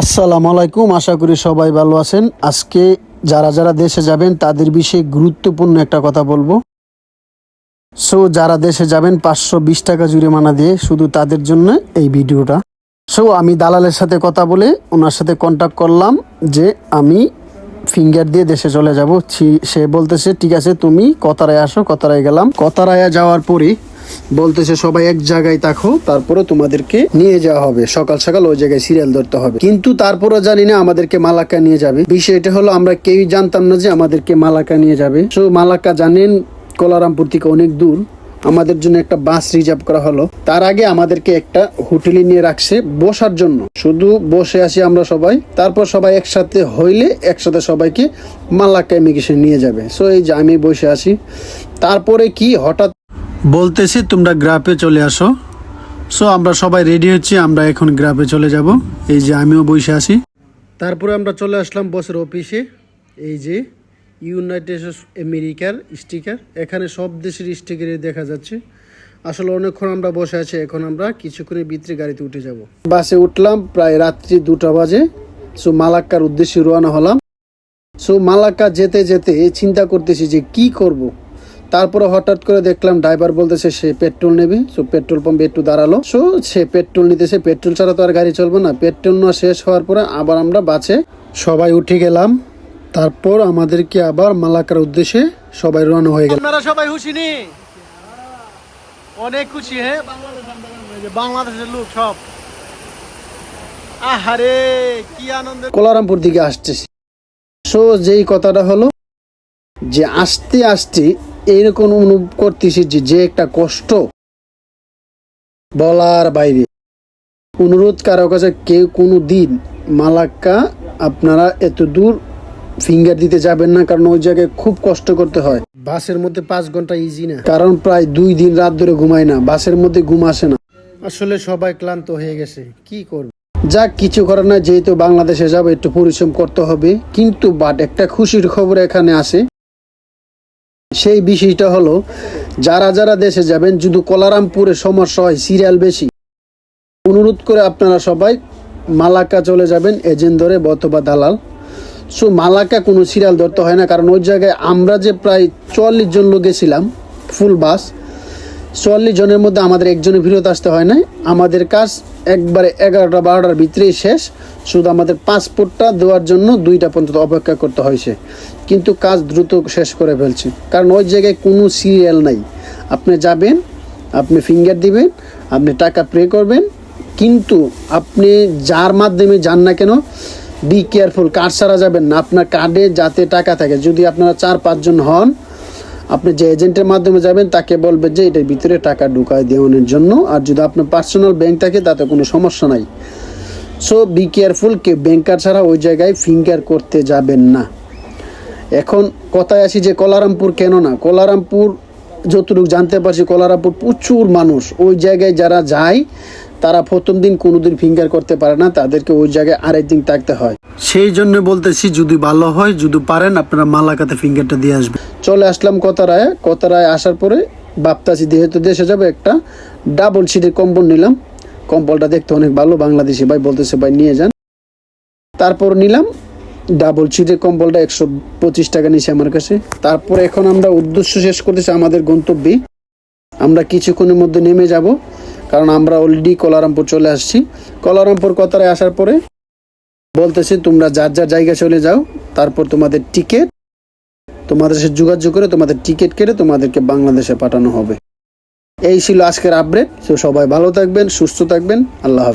আসসালামু আলাইকুম, আশা করি সবাই ভালো আছেন। আজকে যারা যারা দেশে যাবেন, তাদের বিষয়ে গুরুত্বপূর্ণ একটা কথা বলব। সো যারা দেশে যাবেন, পাঁচশো বিশ টাকা জরিমানা দিয়ে শুধু তাদের জন্য এই ভিডিওটা। সো আমি দালালের সাথে কথা বলে ওনার সাথে কন্ট্যাক্ট করলাম যে আমি ফিঙ্গার দিয়ে দেশে চলে যাব। সে বলতেছে, ঠিক আছে, তুমি কতারায় আসো, কতারায় গেলাম। কতারায় যাওয়ার পরে বলতেছে, সবাই এক জায়গায় থাকো তারপরে তোমাদেরকে নিয়ে যাওয়া হবে। সকাল সকাল ওই জায়গায় সিরিয়াল ধরতে হবে। কিন্তু তারপরে জানি না আমাদেরকে মালাক্কা নিয়ে যাবে। বিষয়টা হলো, আমরা কেউই জানতাম না যে আমাদেরকে মালাক্কা নিয়ে যাবে। সো, মালাক্কা জানেন, কোলারামপুর থেকে অনেক দূর। আমাদের জন্য একটা বাস রিজার্ভ করা হলো। তার আগে আমাদেরকে একটা হোটেলে নিয়ে রাখছে বসার জন্য। শুধু বসে আছি আমরা সবাই। তারপর সবাই একসাথে হইলে একসাথে সবাইকে মালাক্কা ইমিগ্রেশন নিয়ে যাবে। সো, এই যে আমি বসে আছি। তারপরে কি? হঠাৎ বলতেছি, তোমরা গ্রাফে চলে আসো। সো আমরা সবাই রেডি হচ্ছি, আমরা এখন গ্রাফে চলে যাব। এই যে আমিও বসে আছি। তারপরে আমরা চলে আসলাম বসের অফিসে এই যে ইউনাইটেড আমেরিকার স্টিকার এখানে সব দেশের স্টিকারই দেখা যাচ্ছে। আসলে অনেকক্ষণ আমরা বসে আছি, এখন আমরা কিছুক্ষণের ভিতরে গাড়িতে উঠে যাব। বাসে উঠলাম, প্রায় রাত্রি দুটা বাজে। সো মালাক্কার উদ্দেশ্যে রওনা হলাম। সো মালাক্কা যেতে যেতে চিন্তা করতেছি যে কি করব। তারপরে হঠাৎ করে দেখলাম ড্রাইভার বলতেছে সে পেট্রোল নেবে সো পেট্রোল পাম্পে একটু দাঁড়াল। সো সে পেট্রোল নিতেছে পেট্রোল ছাড়া তো আর গাড়ি চলবে না। পেট্রোল নেওয়া শেষ হওয়ার পরে আবার আমরা বাসে সবাই উঠে গেলাম। তারপর আমাদেরকে আবার মালাকার উদ্দেশ্যে সবাই রওনা হয়ে গেল। আপনারা সবাই খুশি নি? অনেক খুশি হ্যাঁ বাংলাদেশের লোক সব। আহারে কি আনন্দ। কোলারামপুর দিকে আসতেছি। সো যেই কথাটা হলো যে আসতে আস্তে এইরকম অনুভব করতেছি যে যে একটা কষ্ট বলার বাইরে। অনুরোধ কারও কাছে কেউ কোনো দিন মালাক্কা আপনারা এত দূর ফিঙ্গার দিতে যাবেন না কারণ ওই জায়গায় খুব কষ্ট করতে হয়। বাসের মধ্যে পাঁচ ঘণ্টা ইজি না? কারণ প্রায় দুই দিন রাত ধরে ঘুমায় না বাসের মধ্যে ঘুম আসে না। আসলে সবাই ক্লান্ত হয়ে গেছে কি করবে? যাক কিছু করে না যেহেতু বাংলাদেশে যাব একটু পরিশ্রম করতে হবে। কিন্তু বাট একটা খুশির খবর এখানে আছে। সেই বিষয়টা হলো, যারা যারা দেশে যাবেন, যদি কলারামপুরে সমস্যা হয়, সিরিয়াল বেশি, অনুরোধ করে আপনারা সবাই মালাকা চলে যাবেন, এজেন্ট ধরে অথবা দালাল। সো মালাকা কোনো সিরিয়াল ধরতে হয় না, কারণ ওই জায়গায় আমরা যে প্রায় চুয়াল্লিশ জন লোক গেছিলাম, ফুল বাস, চুয়াল্লিশ জনের মধ্যে আমাদের একজনের ফিরত আসতে হয় না আমাদের কাজ একবারে এগারোটা, বারোটার ভিতরেই শেষ। শুধু আমাদের পাসপোর্টটা দেওয়ার জন্য দুইটা পর্যন্ত অপেক্ষা করতে হয়েছে। কিন্তু কাজ দ্রুত শেষ করে ফেলছে। কারণ ওই জায়গায় কোনো সিরিয়াল নাই। আপনি যাবেন, আপনি ফিঙ্গার দিবেন, আপনি টাকা পে করবেন। কিন্তু আপনি যার মাধ্যমে যান না কেন বি কেয়ারফুল কার্ড ছাড়া যাবেন না। আপনার কার্ডে যাতে টাকা থাকে। যদি আপনারা চার পাঁচজন হন, আপনি যে এজেন্টের মাধ্যমে যাবেন, তাকে বলবেন যে এটার ভিতরে টাকা ঢুকায় দেওয়ানোর জন্য। আর যদি আপনার পার্সোনাল ব্যাংক থাকে, তাতে কোনো সমস্যা নাই। সো বি কেয়ারফুল কেউ ব্যাংকার ছাড়া ওই জায়গায় ফিঙ্গার করতে যাবেন না। এখন কথায় আসি যে কলারামপুর কেন না? কলারামপুর, যতটুকু জানতে পারছি, কলারামপুর প্রচুর মানুষ। ওই জায়গায় যারা যায়, তারা প্রথম দিন কোনোদিন ফিঙ্গার করতে পারে না, তাদেরকে ওই জায়গায় আরেক দিন থাকতে হয়। সেই জন্য বলতেছি, যদি ভালো হয়, যদি পারেন, আপনারা মালাকাতে ফিঙ্গারটা দিয়ে আসবেন। চলে আসলাম কতারায় কতারায় আসার পরে বাপতাছি যেহেতু দেশে যাবে, একটা ডাবল সিটের কম্বল নিলাম। কম্বলটা দেখতে অনেক ভালো, বাংলাদেশি ভাই বলতেছে, ভাই, নিয়ে যান। তারপর নিলাম ডাবল সিটের কম্বলটা একশো পঁচিশ টাকা নিছে আমার কাছে। তারপর এখন আমরা উদ্দেশ্য শেষ করতেছি আমাদের গন্তব্যে। আমরা কিছুক্ষণের মধ্যে নেমে যাব, কারণ আমরা অলরেডি কলারামপুর চলে আসছি। কলারামপুর কতারায় আসার পরে বলতেছে, তোমরা যার যার জায়গায় চলে যাও, তারপর তোমাদের টিকিট তোমাদের সাথে যোগাযোগ করে তোমাদের টিকিট কেটে তোমাদেরকে বাংলাদেশে পাঠানো হবে। এই ছিল আজকের আপডেট তো সবাই ভালো থাকবেন সুস্থ থাকবেন। আল্লাহ হাফিজ।